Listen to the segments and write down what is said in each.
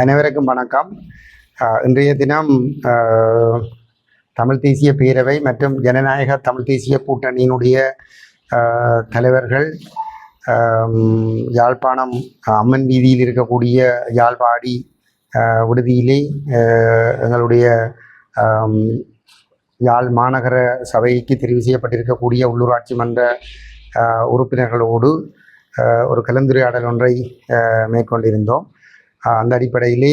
அனைவருக்கும் வணக்கம். இன்றைய தினம் தமிழ் தேசிய பேரவை மற்றும் ஜனநாயக தமிழ் தேசிய கூட்டணியினுடைய தலைவர்கள் யாழ்ப்பாணம் அம்மன் வீதியில் இருக்கக்கூடிய யாழ்ப்பாடி விடுதியிலே எங்களுடைய யாழ் மாநகர சபைக்கு தெரிவு செய்யப்பட்டிருக்கக்கூடிய உள்ளூராட்சி மன்ற உறுப்பினர்களோடு ஒரு கலந்துரையாடல் ஒன்றை மேற்கொண்டிருந்தோம். அந்த அடிப்படையிலே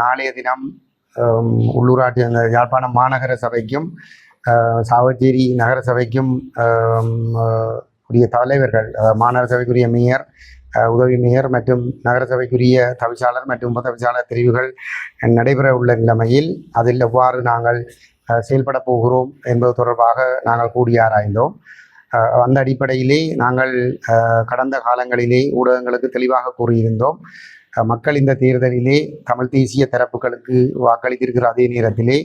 நாளைய தினம் உள்ளூராட்சி அந்த யாழ்ப்பாணம் மாநகர சபைக்கும் சாவச்சேரி நகர சபைக்கும் உரிய தலைவர்கள் மாநகர சபைக்குரிய மேயர் உதவி மேயர் மற்றும் நகர சபைக்குரிய தவிசாளர் மற்றும் உப தவிசாளர் தெரிவுகள் நடைபெற உள்ள நிலைமையில் அதில் எவ்வாறு நாங்கள் செயல்பட போகிறோம் என்பது தொடர்பாக நாங்கள் கூடி ஆராய்ந்தோம். அந்த அடிப்படையிலே நாங்கள் கடந்த காலங்களிலே ஊடகங்களுக்கு தெளிவாக கூறியிருந்தோம். மக்கள் இந்த தேர்தலிலே தமிழ் தேசிய தரப்புகளுக்கு வாக்களித்திருக்கிற அதே நேரத்திலே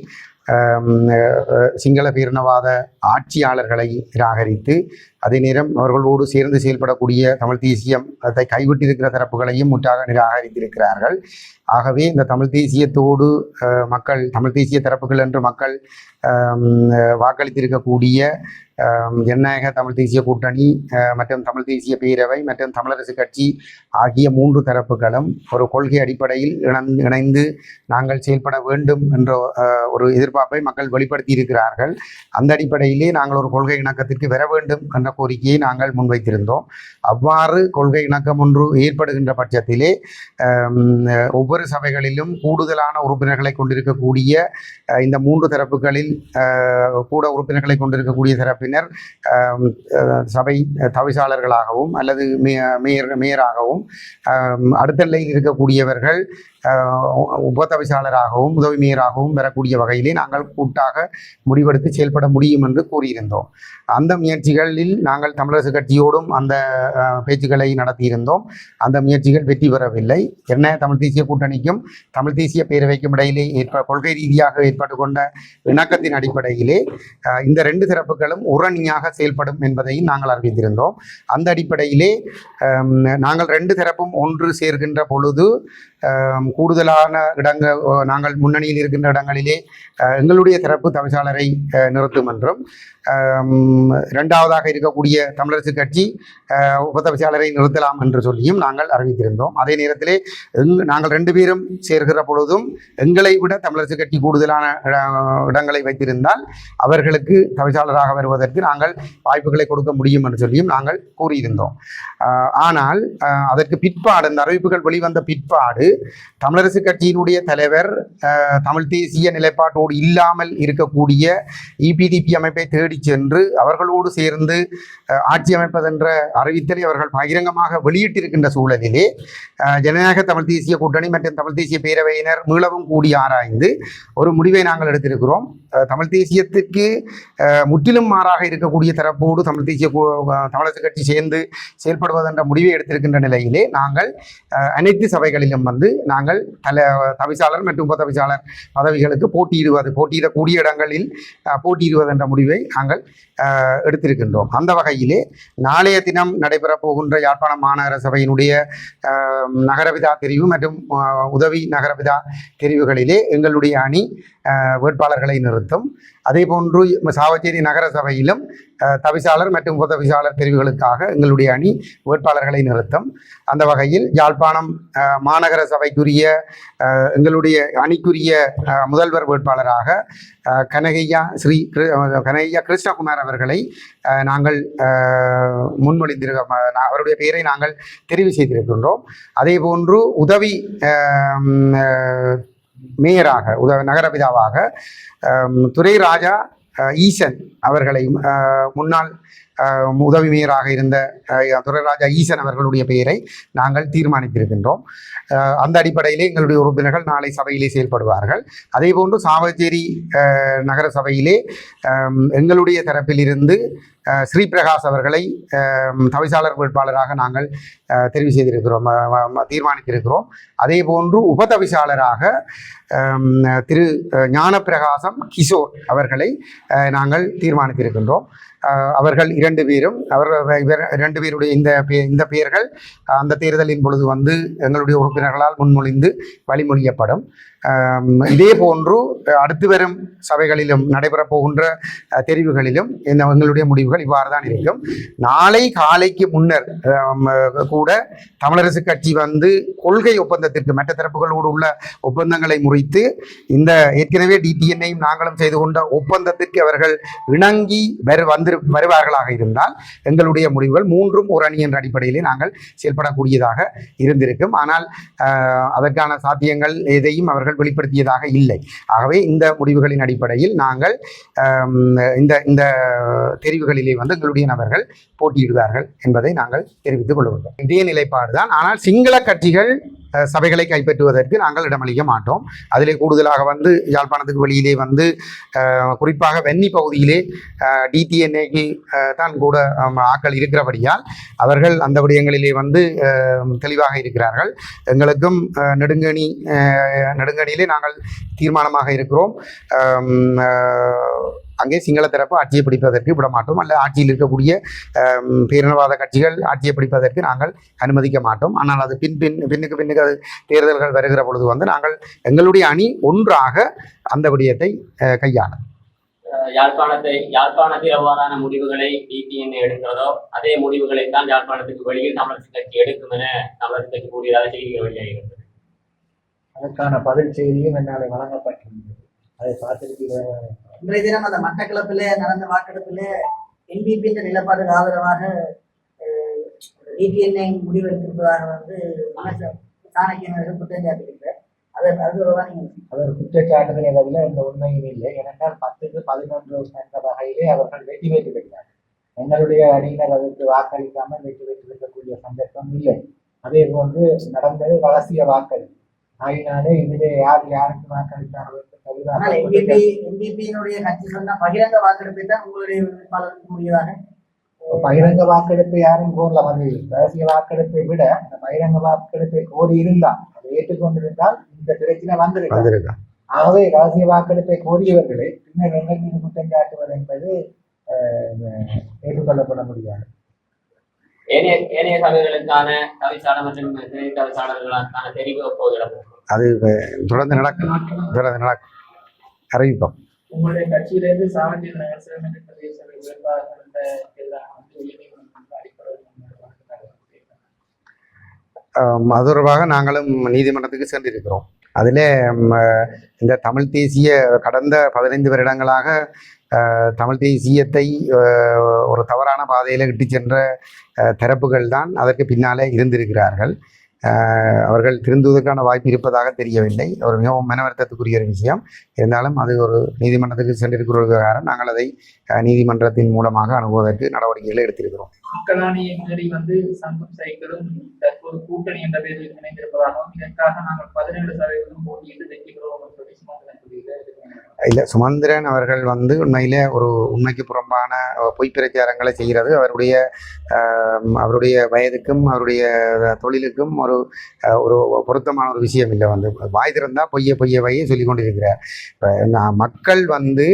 சிங்கள பேரினவாத ஆட்சியாளர்களை நிராகரித்து அதே நேரம் அவர்களோடு சேர்ந்து செயல்படக்கூடிய தமிழ் தேசியம் அதை கைவிட்டிருக்கிற தரப்புகளையும் முற்றாக நிராகரித்திருக்கிறார்கள் ஆகவே இந்த தமிழ் தேசியத்தோடு மக்கள் தமிழ் தேசிய தரப்புகள் என்று மக்கள் வாக்களித்திருக்கக்கூடிய ஜனநாயக தமிழ் தேசிய கூட்டணி மற்றும் தமிழ் தேசிய பேரவை மற்றும் தமிழரசு கட்சி ஆகிய மூன்று தரப்புகளும் ஒரு கொள்கை அடிப்படையில் இணைந்து நாங்கள் செயல்பட வேண்டும் என்ற ஒரு எதிர்பார்ப்பை மக்கள் வெளிப்படுத்தி இருக்கிறார்கள் அந்த அடிப்படையிலே நாங்கள் ஒரு கொள்கை இணக்கத்திற்கு வர வேண்டும் என்ற கோரிக்கையை நாங்கள் முன்வைத்திருந்தோம். அவ்வாறு கொள்கை இணக்கம் ஒன்று ஏற்படுகின்ற பட்சத்திலே ஒவ்வொரு சபைகளிலும் கூடுதலான உறுப்பினர்களை கொண்டிருக்கக்கூடிய இந்த மூன்று தரப்புகளில் கூட உறுப்பினர்களை கொண்டிருக்கக்கூடிய தரப்பினர் சபை தவிசாளர்களாகவும் அல்லது மே- மேயர் மேயராகவும் அடுத்த நிலையில் இருக்கக்கூடியவர்கள் உபதவிசாளராகவும் உப தவிசாளராகவும் உதவி மேயராகவும் வரக்கூடிய வகையிலே நாங்கள் கூட்டாக முடிவெடுத்து செயல்பட முடியும் என்று கூறியிருந்தோம். அந்த முயற்சிகளில் நாங்கள் தமிழரசு கட்சியோடும் அந்த பேச்சுக்களை நடத்தியிருந்தோம். அந்த முயற்சிகள் வெற்றி பெறவில்லை. என்ன தமிழ் தேசிய கூட்டணிக்கும் தமிழ் தேசிய பேரவைக்கும் இடையிலே ஏற்ப கொள்கை ரீதியாக ஏற்பட்டு கொண்ட இணக்கத்தின் அடிப்படையிலே இந்த ரெண்டு சிறப்புகளும் உரணியாக செயல்படும் என்பதையும் நாங்கள் அறிவித்திருந்தோம். அந்த அடிப்படையிலே நாங்கள் ரெண்டு தரப்பும் ஒன்று சேர்கின்ற பொழுது கூடுதலான இடங்கள் நாங்கள் முன்னணியில் இருக்கின்ற இடங்களிலே எங்களுடைய சிறப்பு தவிசாளரை நிறுத்தும் என்றும் இரண்டாவதாக இருக்கக்கூடிய தமிழரசு கட்சி உபதவிசாளரை உப நிறுத்தலாம் என்று சொல்லியும் நாங்கள் அறிவித்திருந்தோம். அதே நேரத்திலே எங் நாங்கள் ரெண்டு பேரும் சேர்கிற பொழுதும் எங்களை விட தமிழரசு கட்சி கூடுதலான இடங்களை வைத்திருந்தால் அவர்களுக்கு தவிசாளராக வருவதற்கு நாங்கள் வாய்ப்புகளை கொடுக்க முடியும் என்று சொல்லியும் நாங்கள் கூறியிருந்தோம். ஆனால் அதற்கு பிற்பாடு அந்த அறிவிப்புகள் வெளிவந்த பிற்பாடு தமிழரசு கட்சியினுடைய தலைவர் தமிழ் தேசிய நிலைப்பாட்டோடு இல்லாமல் இருக்கக்கூடிய இபிடிபி அமைப்பை தேடி சென்று அவர்களோடு சேர்ந்து ஆட்சி அமைப்பதென்ற அறிவித்தலை அவர்கள் பகிரங்கமாக வெளியிட்டிருக்கின்ற சூழலிலே ஜனநாயக தமிழ் தேசிய கூட்டணி மற்றும் தமிழ் தேசிய பேரவையினர் மீளவும் கூடி ஆராய்ந்து ஒரு முடிவை நாங்கள் எடுத்திருக்கிறோம். தமிழ் தேசியத்துக்கு முற்றிலும் மாறாக இருக்கக்கூடிய தரப்போடு தமிழ் தேசிய தமிழரசு கட்சி சேர்ந்து செயல்படுவதென்ற முடிவை எடுத்திருக்கின்ற நிலையிலே நாங்கள் அனைத்து சபைகளிலும் வந்து நாங்கள் தல தவிசாளர் மற்றும் உபதவிசாளர் பதவிகளுக்கு போட்டியிடுவது போட்டியிடக்கூடிய இடங்களில் போட்டியிடுவதென்ற முடிவை நாங்கள் எடுத்திருக்கின்றோம். அந்த வகையிலே நாளைய தினம் நடைபெறப் போகின்ற யாழ்ப்பாணம் மாநகர சபையினுடைய நகரவிதா தெரிவு மற்றும் உதவி நகரவிதா தெரிவுகளிலே எங்களுடைய அணி வேட்பாளர்களை நிறுத்தும். அதே போன்று சாவச்சேரி நகர சபையிலும் தவிசாளர் மற்றும் உதவிசாளர் பிரிவுகளுக்காக தெரிவுகளுக்காக எங்களுடைய அணி வேட்பாளர்களை நிறுத்தும். அந்த வகையில் யாழ்ப்பாணம் மாநகர சபைக்குரிய எங்களுடைய அணிக்குரிய முதல்வர் வேட்பாளராக கனகையா ஸ்ரீ கனகையா கிருஷ்ணகுமார் அவர்களை நாங்கள் முன்மொழிந்திருக்க அவருடைய பெயரை நாங்கள் தெரிவு செய்திருக்கின்றோம். அதே போன்று உதவி மேயராக உத நகரபிதாவாக துரை ராஜா ஈசன் அவர்களை முன்னாள் உதவி மேயராக இருந்த துரைராஜா ஈசன் அவர்களுடைய பெயரை நாங்கள் தீர்மானித்திருக்கின்றோம். அந்த அடிப்படையிலே எங்களுடைய உறுப்பினர்கள் நாளை சபையிலே செயல்படுவார்கள். அதே போன்று சாவச்சேரி நகர சபையிலே எங்களுடைய தரப்பிலிருந்து ஸ்ரீபிரகாஷ் அவர்களை தவிசாளர் வேட்பாளராக நாங்கள் தெரிவு செய்திருக்கிறோம் தீர்மானித்திருக்கிறோம். அதே போன்று உபதவிசாளராக திரு ஞானப்பிரகாசம் கிஷோர் அவர்களை நாங்கள் தீர்மானித்திருக்கின்றோம். அவர்கள் இரண்டு பேரும் அவர் இவர் இரண்டு பேருடைய இந்த இந்த பெயர்கள் அந்த தேர்தலின் பொழுது வந்து எங்களுடைய உறுப்பினர்களால் முன்மொழிந்து வழிமொழியப்படும். இதே போன்று அடுத்து வரும் சபைகளிலும் நடைபெறப் போகின்ற தெரிவுகளிலும் இந்த எங்களுடைய முடிவுகள் இவ்வாறு தான் இருக்கும். நாளை காலைக்கு முன்னர் கூட தமிழரசு கட்சி வந்து கொள்கை ஒப்பந்தத்திற்கு மற்ற தரப்புகளோடு உள்ள ஒப்பந்தங்களை முறித்து இந்த ஏற்கனவே டிடிஎன்ஐயும் நாங்களும் செய்து கொண்ட ஒப்பந்தத்திற்கு அவர்கள் இணங்கி வரு வந்து வருவார்களாக இருந்தால் எங்களுடைய முடிவுகள் மூன்றும் ஒரு அணி என்ற அடிப்படையிலே நாங்கள் செயல்படக்கூடியதாக இருந்திருக்கும். ஆனால் அதற்கான சாத்தியங்கள் எதையும் அவர்கள் வெளிப்படுத்தியதாக இல்லை. ஆகவே இந்த முடிவுகளின் அடிப்படையில் நாங்கள் இந்த இந்த தெரிவுகளிலே வந்து எங்களுடைய நபர்கள் போட்டியிடுவார்கள் என்பதை நாங்கள் தெரிவித்துக் கொள்கிறோம் இதே நிலைப்பாடு தான் ஆனால் சிங்கள கட்சிகள் சபைகளை கைப்பற்றுவதற்கு நாங்கள் இடமளிக்க மாட்டோம். அதிலே கூடுதலாக வந்து யாழ்ப்பாணத்துக்கு வெளியிலே வந்து குறிப்பாக வெண்ணி பகுதியிலே டிடிஎன்ஏக்கு தான் கூட ஆக்கள் இருக்கிறபடியால் அவர்கள் அந்த விடயங்களிலே வந்து தெளிவாக இருக்கிறார்கள். எங்களுக்கும் நெடுங்கணி நெடுங்கணியிலே நாங்கள் தீர்மானமாக இருக்கிறோம். அங்கே சிங்கள தரப்பு ஆட்சியை பிடிப்பதற்கு விட மாட்டோம் அல்ல ஆட்சியில் இருக்கக்கூடிய பேரினவாத கட்சிகள் ஆட்சியை பிடிப்பதற்கு நாங்கள் அனுமதிக்க மாட்டோம். ஆனால் அது பின் பின் பின்னுக்கு பின்னுக்கு அது தேர்தல்கள் வருகிற பொழுது வந்து நாங்கள் எங்களுடைய அணி ஒன்றாக அந்த விடயத்தை கையாளும் யாழ்ப்பாணத்தை யாழ்ப்பாணத்தில் எவ்வாறான முடிவுகளை டிடிஎன் எடுக்கிறதோ அதே முடிவுகளை தான் யாழ்ப்பாணத்துக்கு வெளியில் தமிழரசு கட்சி எடுக்கும் என தமிழரசு கட்சி கூறியதாக செய்திகள் வெளியாகிறது அதற்கான பதில் செய்தியும் என்னால் வழங்கப்பட்டிருந்தது. அதை பார்த்திருக்கிறேன். இன்றைய தினம் அந்த மட்டக்களப்பிலே நடந்த வாக்கெடுப்பிலே என்பிபி என்ற நிலப்பாடுக்கு ஆதரவாக டிடிஎன்ஐ முடிவெடுத்திருப்பதாக வந்து அமைச்சர் சாணக்கியன் அவர்கள் குற்றம் சாட்டியிருக்கிறார் அதை அது அது ஒரு இந்த உண்மையும் இல்லை. ஏனென்றால் பத்துக்கு பதினொன்று என்ற வகையிலே அவர்கள் வெற்றி பெற்று பெற்றார் எங்களுடைய அணியினர் அதற்கு வாக்களிக்காமல் வெற்றி பெற்றிருக்கக்கூடிய சந்தர்ப்பம் இல்லை. அதே போன்று நடந்தது ரகசிய வாக்களிப்பு ஆகினாலே இதிலே யார் யாருக்கு வாக்களித்தார்கள்? ஆனால் கட்சி சொன்ன பகிரங்க வாக்கெடுப்பை தான் உங்களுடைய வேட்பாளருக்கு முடியதாக பகிரங்க வாக்கெடுப்பு யாரும் கோரல அது ரகசிய வாக்கெடுப்பை விட அந்த பகிரங்க வாக்கெடுப்பை கோரி இருந்தால் அதை ஏற்றுக்கொண்டிருந்தால் இந்த பிரச்சனை வந்திருக்கோம் ஆகவே ரகசிய வாக்கெடுப்பை கோரியவர்களை பின்னர் எங்கள் மீது குற்றம் சாட்டுவது என்பது ஏற்றுக்கொள்ளப்பட முடியாது. ஏனைய ஏனைய சபைகளுக்கான தவிசாளர் மற்றும் துணை தவிசாளர்களுக்கான தெரிவு இடம்பெறும்? அது தொடர்ந்து நடக்கும். தொடர்ந்து நடக்கும். அறிவிப்போம். உங்களுடைய கட்சியிலிருந்து சாவண்டிய நகர் சிறுமணி பிரதேச ஆம், அது தொடர்பாக நாங்களும் நீதிமன்றத்துக்கு சென்றிருக்கிறோம். அதில் இந்த தமிழ் தேசிய கடந்த பதினைந்து வருடங்களாக தமிழ் தேசியத்தை ஒரு தவறான பாதையில் இட்டு சென்ற தரப்புகள் தான் அதற்கு பின்னாலே இருந்திருக்கிறார்கள். அவர்கள் திருந்துவதற்கான வாய்ப்பு இருப்பதாக தெரியவில்லை. ஒரு மிகவும் மனவருத்தத்துக்குரிய ஒரு விஷயம். இருந்தாலும் அது ஒரு நீதிமன்றத்துக்கு சென்றிருக்கிற விவகாரம் நாங்கள் அதை நீதிமன்றத்தின் மூலமாக அணுகுவதற்கு நடவடிக்கைகளை எடுத்திருக்கிறோம். மக்களாணியை மீறி வந்து சங்கம் சைக்கிளும் தற்போது கூட்டணி என்ற பேரில் இணைந்திருப்பதாகவும் இதற்காக நாங்கள் பதினேழு சதவீதம் போட்டியிட்டு வெற்றிகிறோம் சொல்லி சுமந்திரன் இல்லை சுமந்திரன் அவர்கள் வந்து உண்மையிலே ஒரு உண்மைக்கு புறம்பான பொய் பிரச்சாரங்களை செய்கிறது. அவருடைய அவருடைய வயதுக்கும் அவருடைய தொழிலுக்கும் ஒரு ஒரு பொருத்தமான ஒரு விஷயம் இல்லை. வந்து வாய் திறந்தால் பொய்ய பொய்ய வையை சொல்லி கொண்டிருக்கிறார். இப்போ நான் மக்கள் வந்து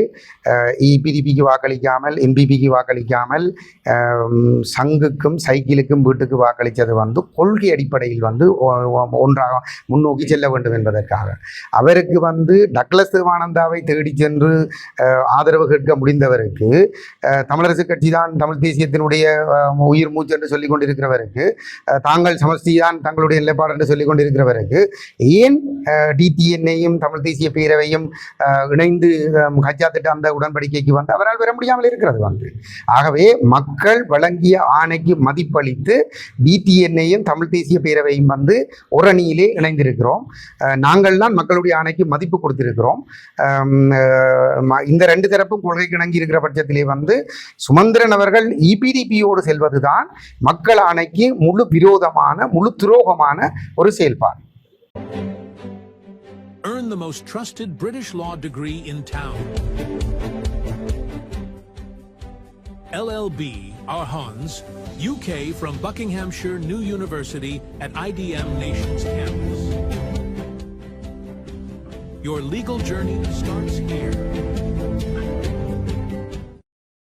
இபிடிபிக்கு வாக்களிக்காமல் எம்பிபிக்கு வாக்களிக்காமல் சங்குக்கும் சைக்கிளுக்கும் வீட்டுக்கு வாக்களித்தது வந்து கொள்கை அடிப்படையில் வந்து ஒன்றாக முன்னோக்கி செல்ல வேண்டும் என்பதற்காக. அவருக்கு வந்து டக்ளஸ் தேவானந்தாவை தேடி சென்று ஆதரவு கேட்க முடிந்தவருக்கு தமிழரசு கட்சி தான் தமிழ் தேசியத்தினுடைய உயிர் மூச்சு என்று சொல்லிக் கொண்டிருக்கிறவருக்கு தாங்கள் சமஸ்தி தான் தங்களுடைய நிலைப்பாடு என்று சொல்லிக் கொண்டிருக்கிறவருக்கு ஏன் டிடிஎன்ஐயும் தமிழ் தேசிய பேரவையும் இணைந்து கச்சா திட்ட அந்த உடன்படிக்கைக்கு வந்து அவரால் வர முடியாமல் இருக்கிறது வந்து. ஆகவே மக்கள் வழங்கிய ஆணைக்கு மதிப்பளித்து டிடிஎன்ஐயும் தமிழ் தேசிய பேரவையும் வந்து ஒரு அணியிலே இணைந்திருக்கிறோம். நாங்கள் தான் மக்களுடைய ஆணைக்கு மதிப்பு கொடுத்திருக்கிறோம். இந்த ரெண்டு தரப்பும் கொள்கை கிணங்கி இருக்கிற பட்சத்திலே வந்து சுமந்திரன் அவர்கள் இபிடிபியோடு செல்வதுதான் மக்கள் ஆணைக்கு முழு விரோதமான முழு துரோகமான ஒரு செயல்பாடு. Earn the most trusted British law degree in town. LLB, our Hans, UK from Buckinghamshire New University at IDM Nations campus. Your legal journey starts here.